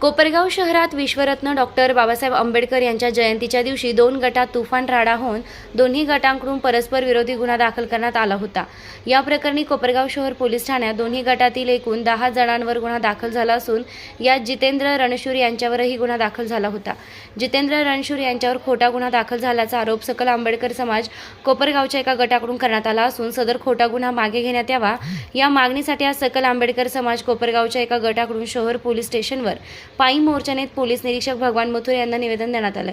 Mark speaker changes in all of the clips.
Speaker 1: कोपरगाव शहरात विश्वरत्न डॉक्टर बाबासाहेब आंबेडकर यांच्या जयंतीच्या दिवशी दोन गटात तुफान राडा होऊन दोन्ही गटांकडून परस्पर विरोधी गुन्हा दाखल करण्यात आला होता. या प्रकरणी कोपरगाव शहर पोलीस ठाण्यात दोन्ही गटातील एकूण दहा जणांवर गुन्हा दाखल झाला असून यात जितेंद्र रणशूर यांच्यावरही गुन्हा दाखल झाला होता. जितेंद्र रणशूर यांच्यावर खोटा गुन्हा दाखल झाल्याचा आरोप सकल आंबेडकर समाज कोपरगावच्या एका गटाकडून करण्यात आला असून सदर खोटा गुन्हा मागे घेण्यात यावा या मागणीसाठी आज सकल आंबेडकर समाज कोपरगावच्या एका गटाकडून शहर पोलीस स्टेशनवर पायी मोर्चाने पोलीस निरीक्षक भगवान मथुरे यांना निवेदन देण्यात आलंय.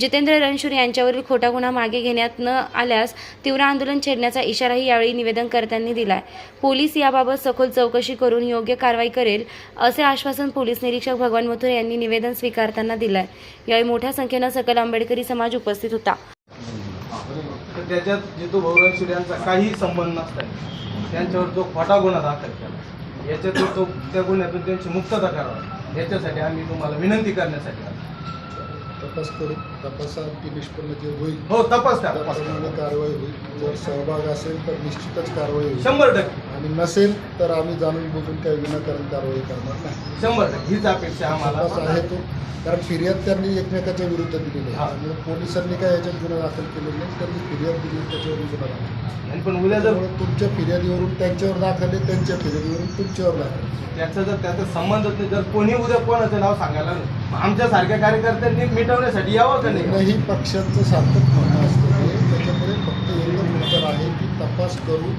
Speaker 1: जितेंद्र रणशूर यांच्यावरील खोटा गुन्हा मागे घेण्यात न आल्यास तीव्र आंदोलन छेडण्याचा इशाराही यावेळी निवेदनकर्त्यांनी दिलाय. पोलीस याबाबत सखोल चौकशी करून योग्य कारवाई करेल असे आश्वासन पोलीस निरीक्षक भगवान मथुरे यांनी निवेदन स्वीकारताना दिलंय. यावेळी मोठ्या संख्येनं सकल आंबेडकरी समाज उपस्थित होता.
Speaker 2: त्याच्यात जितू भौरवशीर यांचा काही संबंध नसताय. त्यांच्यावर जो खोटा गुन्हा दाखल केला याच्यातून तो त्या गुन्ह्यातून त्यांची मुक्तता करावी. याच्यासाठी आम्ही तुम्हाला विनंती करण्यासाठी आलो.
Speaker 3: तपास करू तपासात निष्पन्न जे होईल.
Speaker 2: हो तपास. करा तपास
Speaker 3: त्याप्रमाणे
Speaker 2: करा.
Speaker 3: कारवाई होईल. जर सहभाग असेल तर निश्चितच कारवाई होईल.
Speaker 2: शंभर टक्के.
Speaker 3: आणि नसेल तर आम्ही जाणून बुजून काही विनाकारण कारवाई करणार नाही.
Speaker 2: शंभर टक्के. हीच अपेक्षा
Speaker 3: तपास
Speaker 2: आम्हाला.
Speaker 3: आहे तो. कारण फिर्याद त्यांनी एकमेकाच्या विरुद्ध दिलेली
Speaker 2: हा.
Speaker 3: आहे पोलिसांनी काय याच्यात गुन्हा दाखल केलेला नाही त्यांनी फिर्याद दिली त्याच्यावर गुन्हा दाखल
Speaker 2: आणि पण उद्या जर
Speaker 3: त्यामुळे तुमच्या फिर्यादीवरून त्यांच्यावर दाखल आहे त्यांच्या फिर्यादीवरून तुमच्यावर दाखल आहे.
Speaker 2: त्याचा जर त्याचा संबंधच नाही जर कोणी उद्या कोणाचं नाव सांगायला नाही मग आमच्यासारख्या कार्यकर्त्यांनी मिटवण्यासाठी यावं
Speaker 3: कुठल्याही पक्षाचं सार्थक म्हणणं असतं ते. त्याच्यामुळे फक्त एकच उत्तर आहे की तपास करू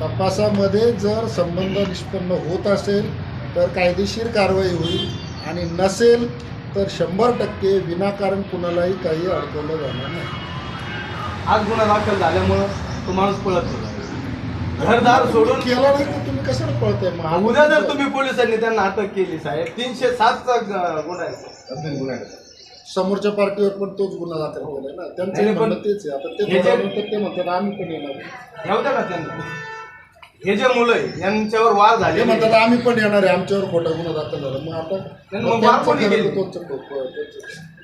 Speaker 3: तपासामध्ये जर संबंध निष्पन्न होत असेल तर कायदेशीर कारवाई होईल. आणि नसेल तर शंभर टक्के विनाकारण कुणालाही काही अडकवलं जाणार नाही.
Speaker 2: आज गुन्हा दाखल झाल्यामुळं तो माणूस पळत होता घरदार सोडून
Speaker 3: केला नाही तर तुम्ही कशाला पळताय? मग
Speaker 2: उद्या जर तुम्ही पोलिसांनी त्यांना अटक केली साहेब. तीनशे सातचा गुन्हा आहे.
Speaker 3: समोरच्या पार्टीवर पण तोच गुन्हा दाखल केलाय ना. त्यांचं म्हणणं तेच आहे. आता ते
Speaker 2: हे जे-
Speaker 3: ते म्हणतात आम्ही पण येणार
Speaker 2: द्या ना त्यांना. हे जे मुलं आहे यांच्यावर वार
Speaker 3: ते
Speaker 2: झाले
Speaker 3: म्हणतात आम्ही पण येणार आहे. आमच्यावर खोटा गुन्हा दाखल झाला. मग आता
Speaker 2: मग
Speaker 3: मग
Speaker 2: वार कोणी केली?
Speaker 3: तोच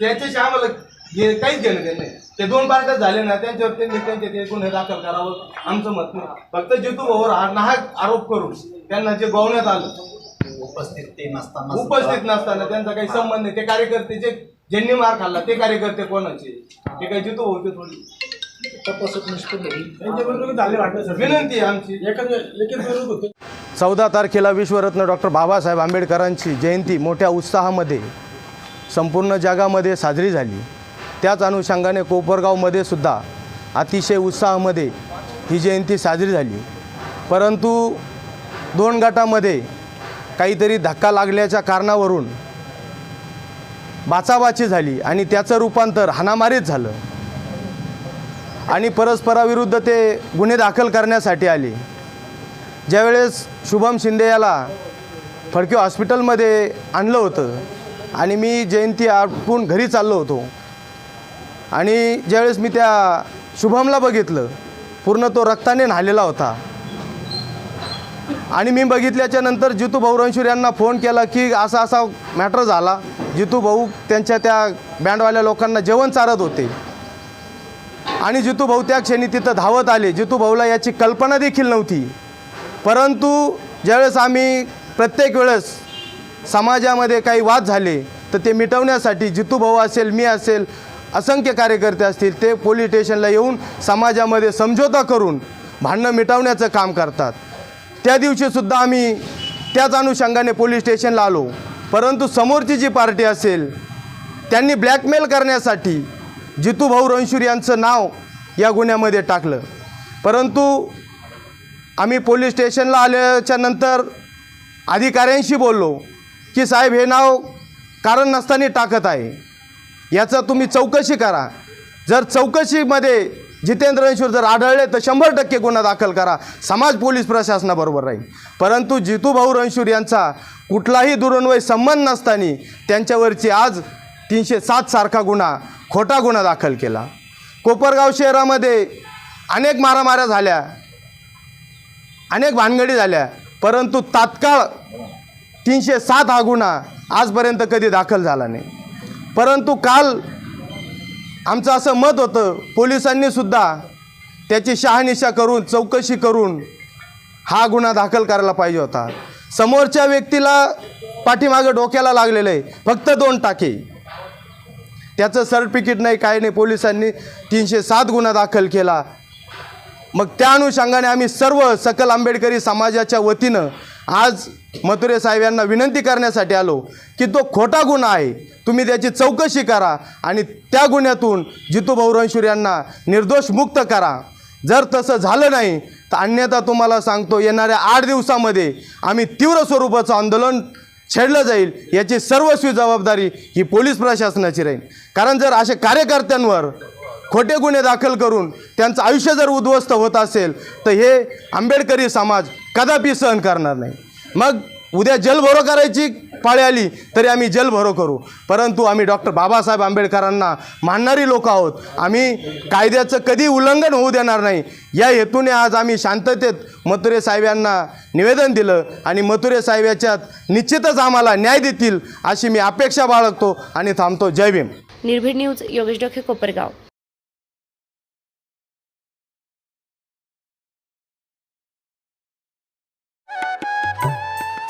Speaker 2: त्याच्याशी आम्हाला हे काहीच घेणं देणं नाही ते दोन पार्ट्यात झाले ना त्यांच्यावर त्यांनी त्यांचे ते गुन्हे दाखल करावं आमचं मत नाही. फक्त जितू भाऊवर हा- नाहक आरोप करून त्यांना जे गोवण्यात आलं.
Speaker 4: उपस्थित ते नसताना
Speaker 2: उपस्थित नसताना त्यांचा काही संबंध नाही. ते कार्यकर्ते जे ज्यांनी मार खाल्ला ते कार्यकर्ते कोणाचे? ते काही जितू भाऊ ते थोडी.
Speaker 3: तपासात निष्पन्न होईल.
Speaker 2: विनंती आहे आमची.
Speaker 5: चौदा तारखेला विश्वरत्न डॉक्टर बाबासाहेब आंबेडकरांची जयंती मोठ्या उत्साहामध्ये संपूर्ण जगामध्ये साजरी झाली. त्याच अनुषंगाने कोपरगावमध्ये सुद्धा अतिशय उत्साहामध्ये ही जयंती साजरी झाली. परंतु दोन गटामध्ये काहीतरी धक्का लागल्याच्या कारणावरून बाचाबाची झाली आणि त्याचं रूपांतर हाणामारीत झालं. आणि परस्पराविरुद्ध ते गुन्हे दाखल करण्यासाठी आले. ज्यावेळेस शुभम शिंदे याला फडके हॉस्पिटलमध्ये आणलं होतं आणि मी जयंती आटपून घरी चाललो होतो. आणि ज्यावेळेस मी त्या शुभमला बघितलं पूर्ण तो रक्ताने न्हालेला होता. आणि मी बघितल्याच्या नंतर जितू भाऊ रणशूर यांना फोन केला की असा असा मॅटर झाला. जितू भाऊ त्यांच्या त्या बँडवाल्या लोकांना जेवण चारत होते. आणि जितू भाऊ त्या क्षणी तिथं धावत आले. जितू भाऊला याची कल्पना देखील नव्हती. परंतु ज्यावेळेस आम्ही प्रत्येक वेळेस समाजामध्ये काही वाद झाले तर ते मिटवण्यासाठी जितू भाऊ असेल मी असेल असंख्य कार्यकर्ते असतील ते पोलीस स्टेशनला येऊन समाजामध्ये समझोता करून भांडणं मिटवण्याचं काम करतात. त्या दिवशीसुद्धा आम्ही त्याच अनुषंगाने पोलीस स्टेशनला आलो. परंतु समोरची जी पार्टी असेल त्यांनी ब्लॅकमेल करण्यासाठी जितू भाऊ रणशूर यांचं नाव या गुन्ह्यामध्ये टाकलं. परंतु आम्ही पोलीस स्टेशनला आल्याच्यानंतर अधिकाऱ्यांशी बोललो की साहेब हे नाव कारण नसताना टाकत आहे. याचं तुम्ही चौकशी करा. जर चौकशीमध्ये जितेंद्र रणशूर जर आढळले तर शंभर टक्के गुन्हा दाखल करा. समाज पोलीस प्रशासनाबरोबर राहील. परंतु जितूभाऊ रणशूर यांचा कुठलाही दुरन्वय संबंध नसताना त्यांच्यावरची आज तीनशे सात सारखा गुन्हा खोटा गुन्हा दाखल केला. कोपरगाव शहरामध्ये अनेक मारामाऱ्या झाल्या. अनेक भानगडी झाल्या. परंतु तात्काळ तीनशे सात हा गुन्हा आजपर्यंत कधी दाखल झाला नाही. परंतु काल आमचं असं मत होतं पोलिसांनी सुद्धा त्याची शहानिशा करून चौकशी करून हा गुन्हा दाखल करायला पाहिजे होता. समोरच्या व्यक्तीला पाठीमागं डोक्याला लागलेलं आहे फक्त दोन टाके. त्याचं सर्टिफिकेट नाही काय नाही पोलिसांनी तीनशे सात गुन्हा दाखल केला. मग त्या अनुषंगाने आम्ही सर्व सकल आंबेडकरी समाजाच्या वतीनं आज मथुरे साहेब यांना विनंती करण्यासाठी आलो की तो खोटा गुन्हा आहे. तुम्ही त्याची चौकशी करा आणि त्या गुन्ह्यातून जितू रणशूर यांना निर्दोष मुक्त करा. जर तसं झालं नाही तर अन्यथा तुम्हाला सांगतो येणाऱ्या आठ दिवसामध्ये आम्ही तीव्र स्वरूपाचं आंदोलन छेडलं जाईल याची सर्वस्वी जबाबदारी ही पोलीस प्रशासनाची राहील. कारण जर अशा कार्यकर्त्यांवर खोटे गुन्हे दाखल करून त्यांचं आयुष्य जर उद्ध्वस्त होत असेल तर हे आंबेडकरी समाज कदापि सहन करणार नाही. मग उद्या जलभरो करायची पाळी आली तरी आम्ही जलभरो करू. परंतु आम्ही डॉक्टर बाबासाहेब आंबेडकरांना मानणारी लोक आहोत. आम्ही कायद्याचं कधी उल्लंघन होऊ देणार नाही. या हेतूने आज आम्ही शांततेत मथुरे साहेब यांना निवेदन दिलं आणि मथुरे साहेब याच्यात निश्चितच आम्हाला न्याय देतील अशी मी अपेक्षा बाळगतो आणि थांबतो. जय भीम.
Speaker 1: निर्भीड न्यूज योगेश डोके कोपरगाव.